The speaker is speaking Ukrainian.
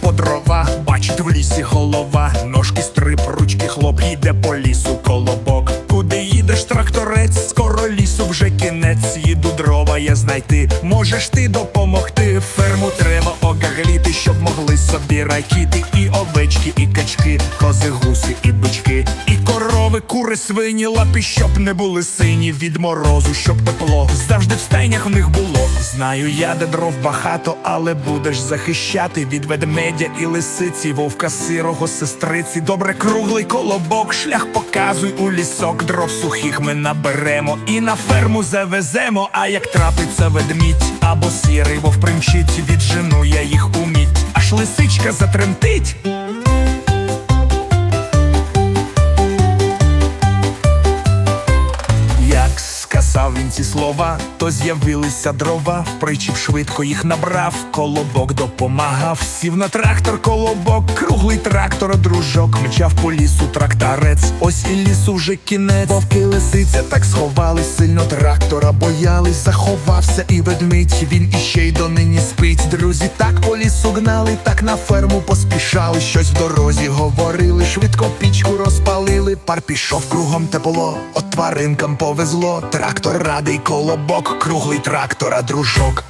по дрова, бачить в лісі голова, ножки стрип, ручки хлоп, їде по лісу колобок. Куди їдеш, тракторець? Скоро лісу вже кінець, їду дрова я знайти. Можеш ти допомогти? Ферму треба огагліти, щоб могли собі ракіти, і овечки, і качки, кози, гуси, і бички, і корови, кури, свині, лапі, щоб не були сині від морозу, щоб тепло завжди в стайнях в них було. Знаю я, де дров багато, але будеш захищати від ведмедя і лисиці, вовка сирого сестриці. Добре, круглий колобок, шлях показуй у лісок, дров сухих ми наберемо і на ферму завеземо. А як трапиться ведмідь або сірий вовк примчить, віджену я їх у мідь, аж лисичка затремтить. Сказав він ці слова, то з'явилися дрова, причіп швидко їх набрав, колобок допомагав, сів на трактор, колобок, круглий трактор, дружок, мчав по лісу тракторець, ось і лісу вже кінець. Вовки лисиця так сховались, сильно трактора боялись, заховався і ведмідь, він іще й донині спить. Друзі так по лісу гнали, так на ферму поспішали, щось в дорозі говорили, швидко пічку розпалили, пар пішов кругом тепло, тваринкам повезло, трактор радий колобок, круглий трактора, дружок.